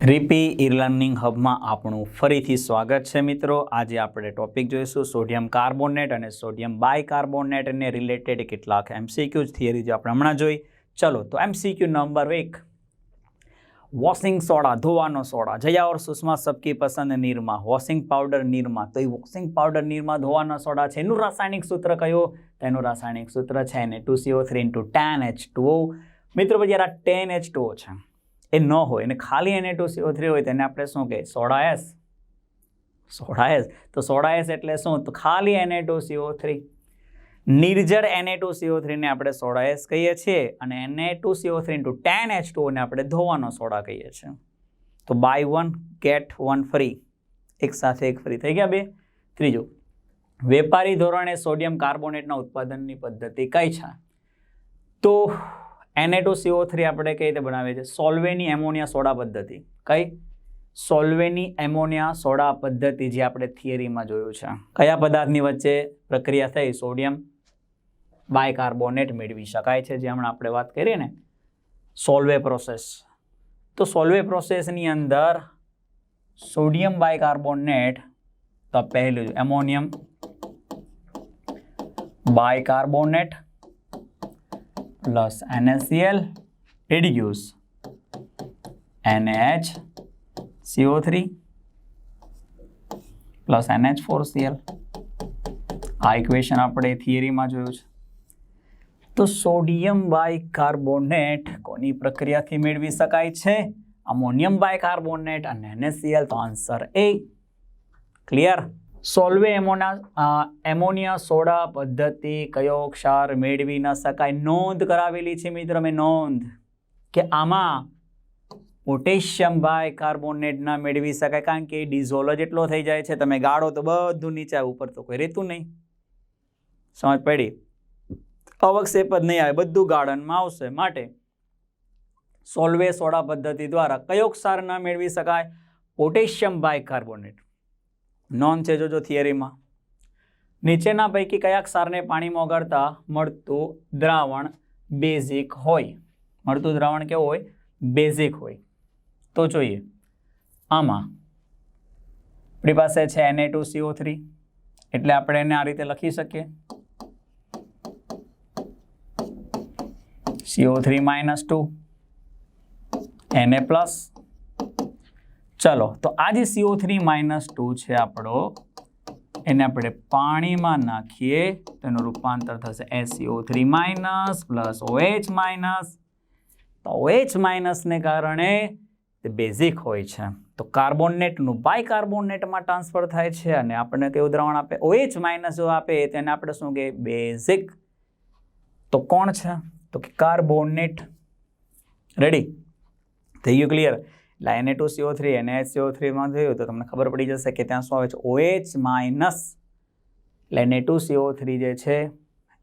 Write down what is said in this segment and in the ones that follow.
રીપી e learning હબમાં આપણું ફરીથી સ્વાગત છે મિત્રો. આજે આપણે ટોપિક જોઈશું સોડિયમ કાર્બોનેટ અને સોડિયમ બાયકાર્બોનેટને રિલેટેડ કેટલાક એમસીક્યુ થિયરી જે આપણે હમણાં જોઈ. ચલો, તો એમસીક્યુ નંબર એક. વોશિંગ સોડા, ધોવાનો સોડા જયા ઓર સુષ્મા સબકી પસંદ નિરમા, વોશિંગ પાવડર નિરમા, તો એ વોશિંગ પાવડર નિરમા, ધોવાનો સોડા છે. એનું રાસાયણિક સૂત્ર કયો? તેનું રાસાયણિક સૂત્ર છે એને two CO three into ten H two મિત્રો, પછી આ ટેન એચ ટુઓ છે. એ ન હોય અને ખાલી એને ટુ સીઓ થ્રી હોય તેને આપણે શું કહીએ? Soda ash. Soda ash. તો સોડા એસ એટલે શું? તો ખાલી એને ટુ સીઓ થ્રી. નિર્જળ એને ટુ સીઓ થ્રીને આપણે સોડા એસ કહીએ છીએ અને એને two CO three into ten H ટુને આપણે ધોવાનો સોડા કહીએ છીએ. તો buy one get one free એક સાથે એક ફ્રી થઈ ગયા બે. ત્રીજું, વેપારી ધોરણે સોડિયમ કાર્બોનેટના ઉત્પાદનની પદ્ધતિ કઈ છે? તો એને ટુ સીઓ થ્રી આપણે કઈ રીતે બનાવીએ છીએ? સોલ્વેની એમોનિયા સોડા પદ્ધતિ. કઈ? સોલ્વેની એમોનિયા સોડા પદ્ધતિ જે આપણે થિયરીમાં જોયું છે. કયા પદાર્થની વચ્ચે પ્રક્રિયા થઈ? સોડિયમ બાયકાર્બોનેટ મેળવી શકાય છે, જે હમણાં આપણે વાત કરીએ ને સોલ્વે પ્રોસેસ તો સોલ્વે પ્રોસેસની અંદર સોડિયમ બાયકાર્બોનેટ તો પહેલું ammonium bicarbonate plus NaCl reduce NH CO3 plus NH four Cl આ ઇક્વેશન આપણે થિયરીમાં જોયું છે. તો સોડિયમ બાય કાર્બોનેટ કોની પ્રક્રિયાથી મેળવી શકાય છે? અમોનિયમ બાય કાર્બોનેટ અને એનએસીએલ તો આન્સર એ clear Solvay ammonia ammonia soda પદ્ધતિ કયો ક્ષાર મેળવી ન શકાય? નોંધ કરાવેલી છે મિત્ર, મેં નોંધ કે આમાં પોટેશિયમ બાય કાર્બોનેટ ના મેળવી શકાય કારણ કે ડિઝોલ જ એટલો થઈ જાય છે. તમે ગાળો તો બધું નીચે ઉપર તો કોઈ રહેતું નહીં. સમજ પડી? અવક્ષેપ જ નહીં આવે, બધું ગાર્ડનમાં આવશે. માટે સોલ્વે સોડા પદ્ધતિ દ્વારા કયો ક્ષાર ન મેળવી શકાય? પોટેશિયમ બાય કાર્બોનેટ નોન છે જોજો થિયરીમાં નીચેના પૈકી કયા ક્ષારને પાણીમાં ઓગાળતા મળતું દ્રાવણ બેઝિક હોય. મળતું દ્રાવણ કેવું હોય? બેઝિક હોય. તો જોઈએ. આમાં આપણી પાસે છે એને ટુ સીઓ થ્રી એટલે આપણે એને આ રીતે લખી શકીએ. સીઓ થ્રી માઇનસ ટુ એને પ્લસ ચલો, તો આ જે સીઓ થ્રી માઇનસ ટુ છે આપણો, એને આપણે પાણીમાં નાખીએ, તો એનું રૂપાંતર થશે SCO three minus plus OH minus તો ઓએચ માઇનસને કારણે તે બેઝિક હોય છે. તો કાર્બોનેટનું બાય કાર્બોનેટમાં ટ્રાન્સફર થાય છે અને આપણને કેવું દ્રાવણ આપે ઓએચ માઇનસ જો આપે, તેને આપણે શું કહીએ? બેઝિક તો કોણ છે? તો કે કાર્બોનેટ. રેડી થઈ ગયું ક્લિયર એટલે એને ટુ સીઓ થ્રી એને સીઓ થ્રીમાં થયું તો તમને ખબર પડી જશે કે ત્યાં શું આવે છે? ઓએચ માઇનસ એટલે એને ટુ સીઓ થ્રી જે છે,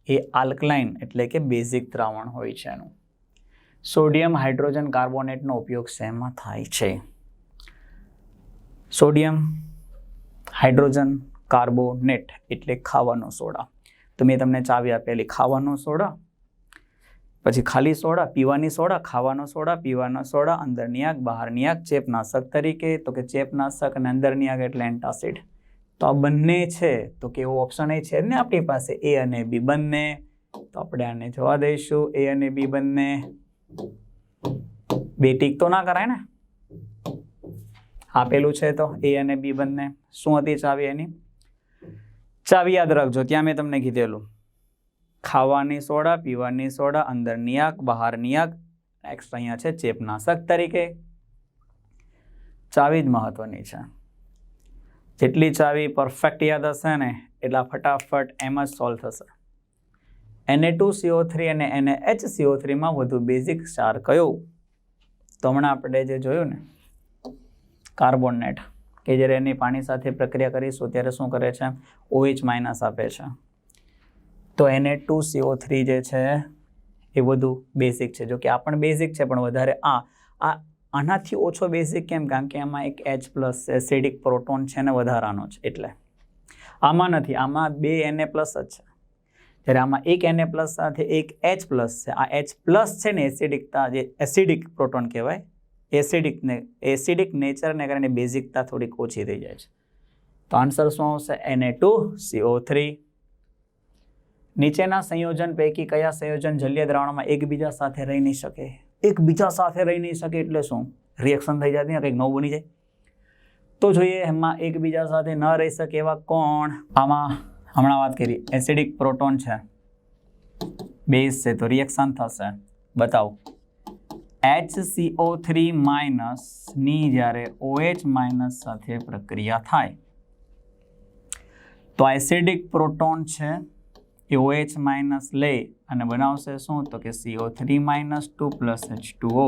એ આલ્કલાઇન એટલે કે બેઝિક દ્રાવણ હોય છે એનું. સોડિયમ હાઇડ્રોજન કાર્બોનેટનો ઉપયોગ શેમાં થાય છે? સોડિયમ હાઇડ્રોજન કાર્બોનેટ એટલે ખાવાનો સોડા. તો મેં તમને ચાવી આપેલી ખાવાનો સોડા પછી ખાલી સોડા, પીવાની સોડા, ખાવાનો સોડા, પીવાનો સોડા, અંદરની આગ, બહારની આગ, ચેપનાશક તરીકે, તો કે ચેપનાશક અને અંદરની આગ એટલે એન્ટાસિડ. તો આ બંને છે, તો કે એવો ઓપ્શન એ છે ને આપણી પાસે, એ અને બી બંને. તો આપણે આને જોવા દઈશું, એ અને બી બંને. બે ટીક તો ના કરાય ને? આપેલું છે તો, એ અને બી બંને. શું હતી ચાવી એની? ચાવી યાદ રાખજો, ત્યાં મેં તમને કીધેલું. ખાવાની સોડા, પીવાની સોડા, અંદરની આગ, બહારની આગ નેક્સ્ટ અહીંયા છે ચેપનાશક તરીકે. ચાવી જ મહત્વની છે. જેટલી ચાવી પરફેક્ટ યાદ હશે ને, એટલા ફટાફટ એમ જ સોલ્વ થશે. એને ટુ સીઓ થ્રી અને એને એચ સીઓ થ્રીમાં વધુ બેઝિક ક્ષાર કયો? તો હમણાં આપણે જે જોયું ને કાર્બોનેટ કે જ્યારે એની પાણી સાથે પ્રક્રિયા કરીશું ત્યારે શું કરે છે? ઓએચ માઇનસ આપે છે. તો એને ટુ સીઓ થ્રી જે છે એ વધુ બેઝિક છે. જો કે આ પણ બેઝિક છે, પણ વધારે આ આ આનાથી ઓછો બેઝિક કેમ? કારણ કે આમાં એક એચ પ્લસ એસિડિક પ્રોટોન છે ને વધારાનો છે, એટલે. આમાં નથી, આમાં બે એને પ્લસ જ છે. જ્યારે આમાં એક એને પ્લસ સાથે એક એચ પ્લસ છે, આ એચ પ્લસ છે ને એસિડિકતા જે એસિડિક પ્રોટોન કહેવાય એસિડિકને એસિડિક નેચરને કારણે બેઝિકતા થોડીક ઓછી થઈ જાય છે. તો આન્સર શું આવશે? એને ટુ સીઓ થ્રી નીચેના સંયોજન પૈકી કયા સંયોજન જલીય દ્રાવણમાં એકબીજા સાથે રહી નહીં શકે? એકબીજા સાથે રહી નહીં શકે એટલે શું? રિએક્શન થઈ જાય કંઈક નવું બની જાય. તો જોઈએ એમાં એકબીજા સાથે ન રહી શકે એવા કોણ? આમાં હમણાં વાત કરી. એસિડિક પ્રોટોન છે. બેઝ છે, તો રિએક્શન થશે. બતાવો. એચ સીઓ થ્રી માઇનસની જ્યારે ઓએચ માઇનસ સાથે પ્રક્રિયા થાય. તો એસિડિક પ્રોટોન છે એ ઓએચ માઇનસ લે અને બનાવશે શું? તો કે CO three minus two plus H two O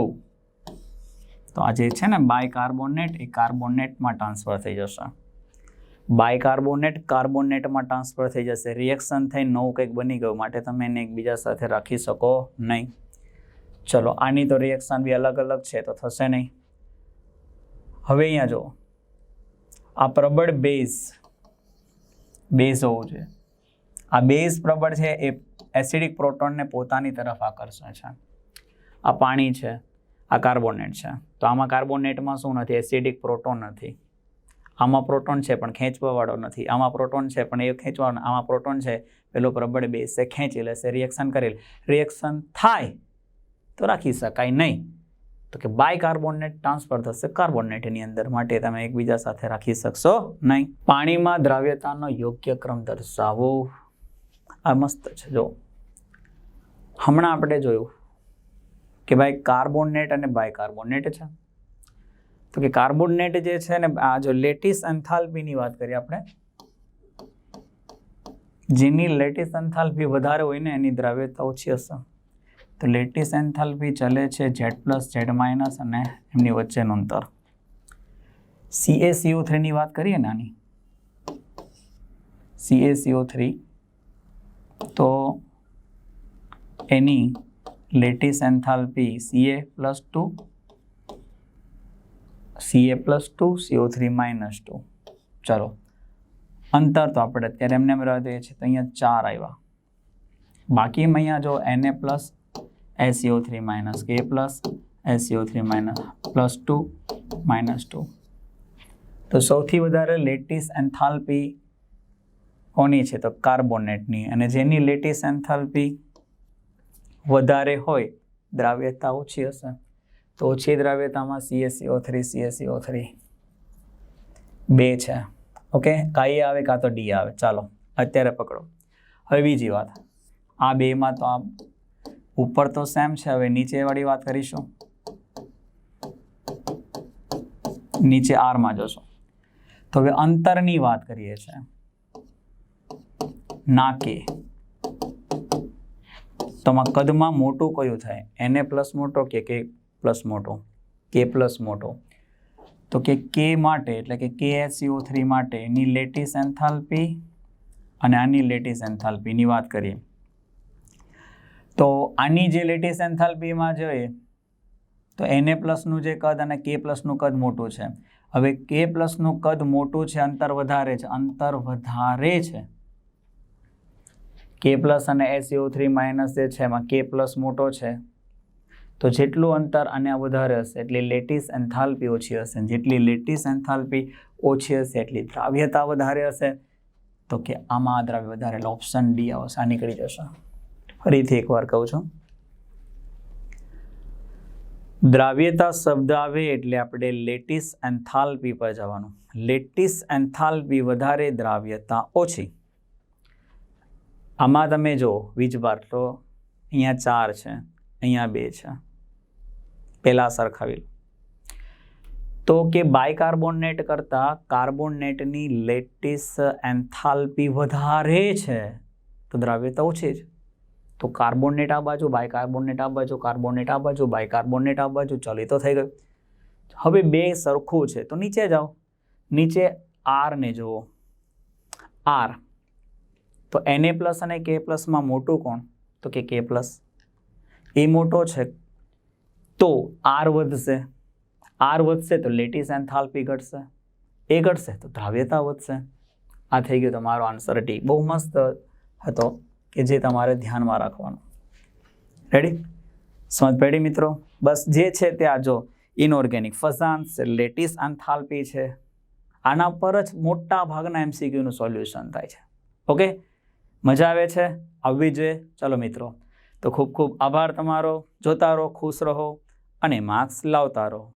તો આ જે છે ને બાય કાર્બોનેટ એ કાર્બોનેટમાં ટ્રાન્સફર થઈ જશે. બાય કાર્બોનેટ કાર્બોનેટમાં ટ્રાન્સફર થઈ જશે. રિએક્શન થઈ નવું કંઈક બની ગયું માટે તમે એને એકબીજા સાથે રાખી શકો નહીં. ચલો, આની તો રિએક્શન બી અલગ અલગ છે, તો થશે નહીં. હવે અહીંયા જો આ પ્રબળ બેઝ બેઝ હોવું જોઈએ. આ બેઝ પ્રબળ છે એ એસિડિક પ્રોટોનને પોતાની તરફ આકર્ષે છે. આ પાણી છે, આ કાર્બોનેટ છે. તો આમાં કાર્બોનેટમાં શું નથી? એસિડિક પ્રોટોન નથી. આમાં પ્રોટોન છે પણ ખેંચવાવાળો નથી. આમાં પ્રોટોન છે પણ એ ખેંચવાનો, આમાં પ્રોટોન છે, પેલો પ્રબળ બેઝ છે ખેંચી લેશે રિએક્શન કરી લે રિએક્શન થાય તો રાખી શકાય નહીં. તો કે બાય કાર્બોનેટ ટ્રાન્સફર થશે કાર્બોનેટની અંદર માટે તમે એકબીજા સાથે રાખી શકશો નહીં. પાણીમાં દ્રાવ્યતાનો યોગ્ય ક્રમ દર્શાવો. આ મસ્ત છે, જો. હમણાં આપણે જોયું કે ભાઈ કાર્બોનેટ અને બાય કાર્બોનેટ છે. તો કે કાર્બોનેટ જે છે ને, આ જો લેટિસ એન્થાલ્પીની વાત કરીએ આપણે, જેની લેટિસ એન્થાલ્પી વધારે હોય ને, એની દ્રાવ્યતા ઓછી હશે. તો લેટિસ એન્થાલ્પી ચલે છે ઝેડ પ્લસ ઝેડ માઇનસ અને એમની વચ્ચેનું અંતર. સીએસીઓ થ્રીની વાત કરીએ નાની. સીએસીઓ થ્રી તો એની lattice enthalpy Ca plus two Ca plus two CO three minus two ચલો, અંતર તો આપણે અત્યારે એમને એમ રહેવા દઈએ છીએ, તો અહીંયા ચાર આવ્યા. બાકી અહીંયા જો એને પ્લસ એસીઓ થ્રી માઇનસ કે plus ACO three minus plus two minus two તો સૌથી વધારે લેટિસ એન્થાલ્પી કોની છે? તો કાર્બોનેટની. અને જેની લેટિસ એન્થાલ્પી વધારે હોય, દ્રાવ્યતા ઓછી હશે. તો ઓછી દ્રાવ્યતામાં સીએસસીઓ થ્રી સીએસસીઓ થ્રી બે છે. ઓકે? કાંઈ આવે કાં તો ડી આવે. ચાલો, અત્યારે પકડો. હવે બીજી વાત. આ બેમાં તો આ ઉપર તો સેમ છે. હવે નીચેવાળી વાત કરીશું. નીચે આરમાં જોશો. તો હવે અંતરની વાત કરીએ છીએ. ના કે તો આમાં કદમાં મોટું કયું થાય? એને પ્લસ મોટો કે કે પ્લસ મોટો? કે પ્લસ મોટો? તો કે કે માટે, એટલે કે કે એસસીઓ થ્રી માટે, એની લેટિસ એન્થાલ્પી અને આની લેટિસ એન્થાલ્પીની વાત કરીએ. તો આની જે લેટિસ એન્થાલ્પીમાં જોઈએ તો એને પ્લસનું જે કદ અને કે પ્લસનું કદ મોટું છે. હવે કે પ્લસનું કદ મોટું છે, અંતર વધારે છે. અંતર વધારે છે. કે પ્લસ અને એસીઓ થ્રી માઇનસ જે છે એમાં કે પ્લસ મોટો છે. તો જેટલું અંતર અને આ વધારે હશે, એટલી લેટિસ એન્થાલ્પી ઓછી હશે. જેટલી લેટિસ એન્થાલ્પી ઓછી હશે, એટલી દ્રાવ્યતા વધારે હશે. તો કે આમાં આ દ્રાવ્ય વધારે, એટલે ઓપ્શન ડી આવશે આ નીકળી જશે. ફરીથી એકવાર કહું છું. દ્રાવ્યતા શબ્દ આવે એટલે આપણે લેટિસ એન્થાલ્પી પર જવાનું. લેટિસ એન્થાલ્પી વધારે દ્રાવ્યતા ઓછી. આમાં તમે જો વીજભાર તો અહીંયા ચાર છે, અહીંયા બે છે. પહેલાં સરખાવી તો કે બાયકાર્બોનેટ કરતાં કાર્બોનેટની લેટિસ એન્થાલ્પી વધારે છે, તો દ્રાવ્યતા ઓછી છે તો કાર્બોનેટ આ બાજુ, બાયકાર્બોનેટ આ બાજુ, કાર્બોનેટ આ બાજુ, બાયકાર્બોનેટ આ બાજુ ચલો તો થઈ ગયું. હવે બે સરખું છે, તો નીચે જાઓ. નીચે આરને જુઓ. આર તો એને પ્લસ અને કે પ્લસમાં મોટું કોણ? તો કે કે પ્લસ. એ મોટો છે. તો આર વધશે. આર વધશે તો લેટિસ એન્થાલ્પી ઘટશે. એ ઘટશે તો દ્રાવ્યતા વધશે. આ થઈ ગયો તમારો આન્સર ટી બહુ મસ્ત હતો કે જે તમારે ધ્યાનમાં રાખવાનું. રેડી સમજ પડી મિત્રો? બસ જે છે તે આ જો ઇનઓર્ગેનિક ફઝાન્સ લેટિસ એન્થાલ્પી છે. આના પર જ મોટા ભાગના એમસીક્યુનું સોલ્યુશન થાય છે. ઓકે મજા આવે છે? આવવી જોઈએ. ચલો મિત્રો. તો ખૂબ ખૂબ આભાર તમારો. જોતા રહો, ખુશ રહો અને માર્ક્સ લાવતા રહો.